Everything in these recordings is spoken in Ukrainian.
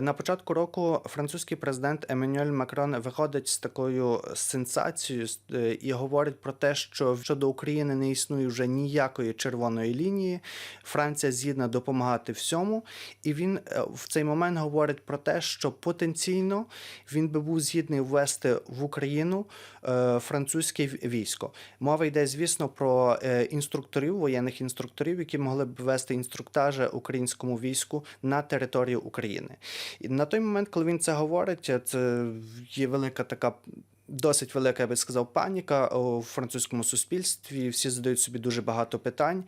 На початку року французький президент Еммануель Макрон виходить з такою сенсацією е, і говорить про те, що щодо України не існує вже ніякої червоної лінії. Франція згідна допомагати всьому. І він е, в цей момент говорить про те, що потенційно він би був згідний ввести в Україну е, французьке військо. Мова йде, звісно, про інструкторів, воєнних інструкторів, які могли б вести інструктажі українському війську на території України. І на той момент, коли він це говорить, це є велика така. Досить велика, я би сказав, паніка у французькому суспільстві. Всі задають собі дуже багато питань.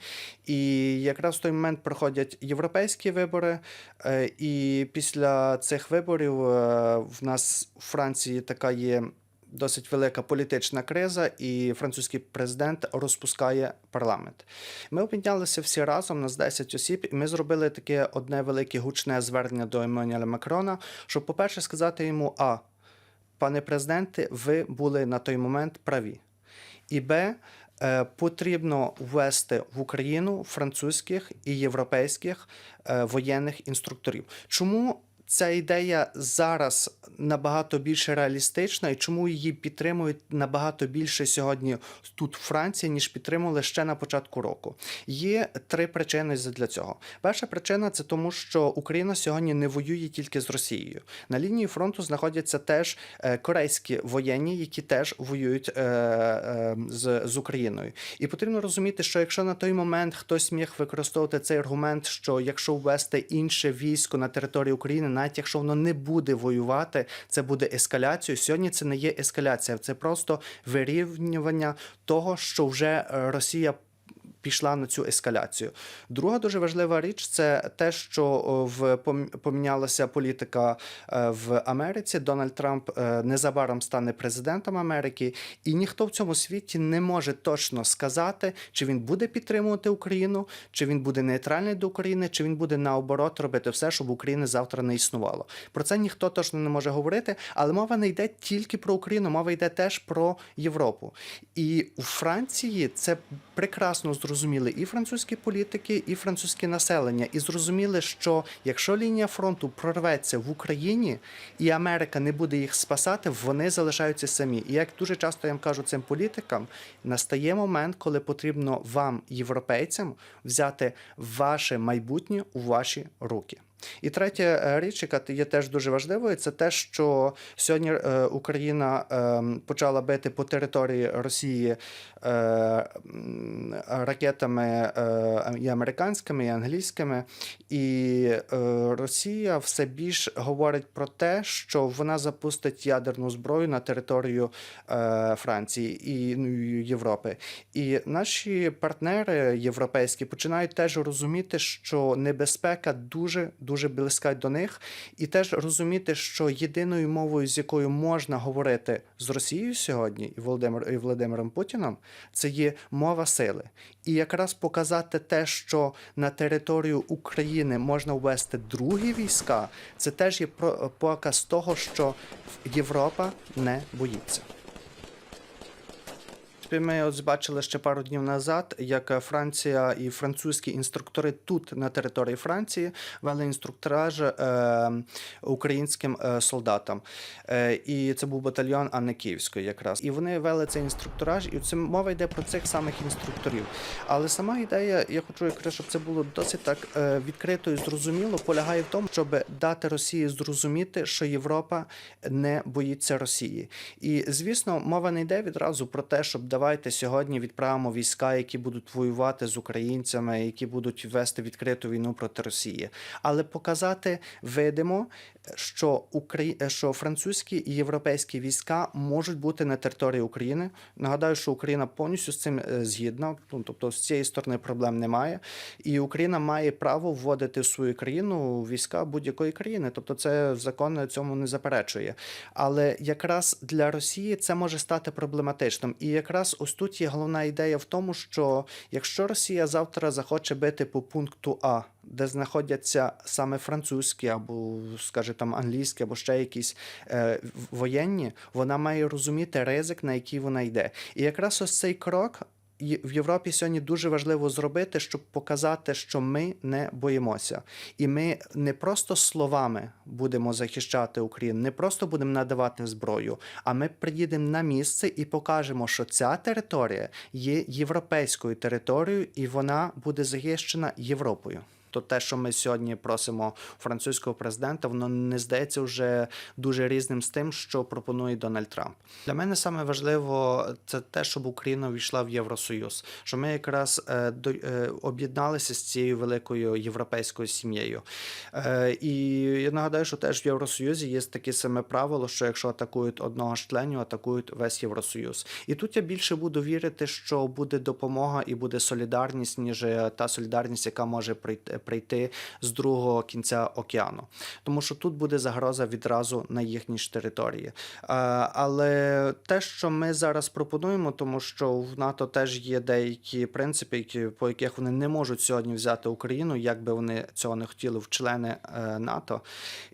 І якраз в той момент проходять європейські вибори. е, І після цих виборів е, в нас у Франції така є досить велика політична криза, і французький президент розпускає парламент. Ми об'єдналися всі разом, нас 10 осіб, і ми зробили таке одне велике гучне звернення до Еммануеля Макрона, щоб, по-перше, сказати йому: А, пане президенте, ви були на той момент праві. І Б. е, Потрібно ввести в Україну французьких і європейських е, воєнних інструкторів. Чому ця ідея зараз набагато більше реалістична, і чому її підтримують набагато більше сьогодні тут, в Франції, ніж підтримували ще на початку року? Є три причини для цього. Перша причина це тому, що Україна сьогодні не воює тільки з Росією. На лінії фронту знаходяться теж е, корейські воєнні, які теж воюють е, е, з, Україною. І потрібно розуміти, що якщо на той момент хтось міг використовувати цей аргумент, що якщо ввести інше військо на території України, навіть якщо воно не буде воювати, це буде ескаляцією. Сьогодні це не є ескаляція, це просто вирівнювання того, що вже е, Росія пішла на цю ескаляцію. Друга дуже важлива річ це те, що в помінялася політика е, в Америці. Дональд Трамп е, незабаром стане президентом Америки, і ніхто в цьому світі не може точно сказати, чи він буде підтримувати Україну, чи він буде нейтральний до України, чи він буде наоборот робити все, щоб України завтра не існувало. Про це ніхто точно не може говорити, але мова не йде тільки про Україну, мова йде теж про Європу. І у Франції це прекрасно зрозуміли і французькі політики, і французьке населення, і зрозуміли, що якщо лінія фронту прорветься в Україні і Америка не буде їх спасати, вони залишаються самі. І як дуже часто я вам кажу цим політикам, настає момент, коли потрібно вам, європейцям, взяти ваше майбутнє у ваші руки. І третя е, річ, яка є теж дуже важливою, це те, що сьогодні е, Україна е, почала бити по території Росії е, ракетами і американськими, і англійськими. І Росія все більш говорить про те, що вона запустить ядерну зброю на територію Франції ну, і Європи. І наші партнери європейські починають теж розуміти, що небезпека дуже дуже близька до них, і теж розуміти, що єдиною мовою, з якою можна говорити з Росією сьогодні, і Володимир і Володимиром Путіном, це є мова сили. І якраз показати те, що на територію України можна ввести другі війська, це теж є показ того, що Європа не боїться. Ми от бачили ще пару днів назад, як Франція і французькі інструктори тут на території Франції вели інструктаж е, українським е, солдатам. Е, і це був батальйон Анни Київської якраз. І вони вели цей інструктаж, і це мова йде про цих самих інструкторів. Але сама ідея, я хочу якраз, щоб це було досить так е, відкрито і зрозуміло, полягає в тому, щоб дати Росії зрозуміти, що Європа не боїться Росії. І звісно, мова не йде відразу про те, щоб давайте сьогодні відправимо війська, які будуть воювати з українцями, які будуть вести відкриту війну проти Росії, але показати видимо, що Украї... що французькі і європейські війська можуть бути на території України. Нагадаю, що Україна повністю з цим е, згідна, ну, тобто з цієї сторони проблем немає, і Україна має право вводити в свою країну війська будь-якої країни. Тобто, це закон цьому не заперечує. Але якраз для Росії це може стати проблематичним. І якраз ось тут є головна ідея в тому, що якщо Росія завтра захоче бити по пункту А, де знаходяться саме французькі або, скаже там англійські, або ще якісь е, воєнні, вона має розуміти ризик, на який вона йде. І якраз ось цей крок в Європі сьогодні дуже важливо зробити, щоб показати, що ми не боїмося, і ми не просто словами будемо захищати Україну, не просто будемо надавати зброю, а ми приїдемо на місце і покажемо, що ця територія є європейською територією, і вона буде захищена Європою. То те, що ми сьогодні просимо французького президента, воно не здається вже дуже різним з тим, що пропонує Дональд Трамп. Для мене саме важливо це те, щоб Україна війшла в Євросоюз, що ми якраз е, до, е, об'єдналися з цією великою європейською сім'єю. Е, і я нагадаю, що теж в Євросоюзі є таке саме правило, що якщо атакують одного з членів, атакують весь Євросоюз. І тут я більше буду вірити, що буде допомога і буде солідарність, ніж та солідарність, яка може прийти прийти з другого кінця океану, тому що тут буде загроза відразу на їхній ж території. Е, Але те, що ми зараз пропонуємо, тому що в НАТО теж є деякі принципи, які по яких вони не можуть сьогодні взяти Україну, як би вони цього не хотіли в члени е, НАТО.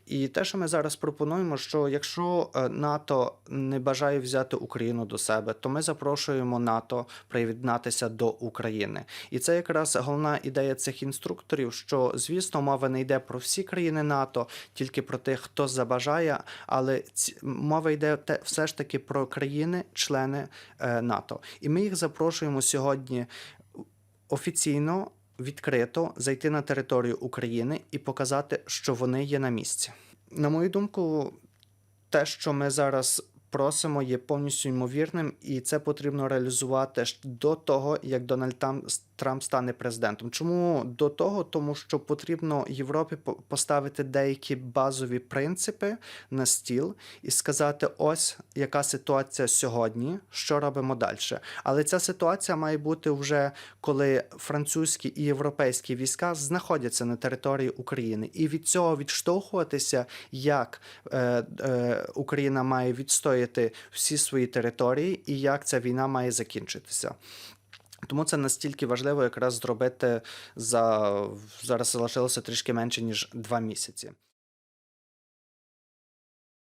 І те, що ми зараз пропонуємо, що якщо е, НАТО не бажає взяти Україну до себе, то ми запрошуємо НАТО приєднатися до України. І це якраз головна ідея цих інструкторів. Що звісно, мова не йде про всі країни НАТО, тільки про тих, хто забажає, але ці, мова йде те, все ж таки про країни-члени е, НАТО. І ми їх запрошуємо сьогодні офіційно. Відкрито зайти на територію України і показати, що вони є на місці. На мою думку, те, що ми зараз просимо, є повністю ймовірним, і це потрібно реалізувати до того, як Дональд Трамп, стане президентом. Чому до того? Тому що потрібно Європі по- поставити деякі базові принципи на стіл і сказати: ось яка ситуація сьогодні, що робимо далі. Але ця ситуація має бути вже коли французькі і європейські війська знаходяться на території України, і від цього відштовхуватися, як е, е, Україна має відстояти всі свої території, і як ця війна має закінчитися. Тому це настільки важливо якраз зробити за зараз залишилося трішки менше ніж два місяці.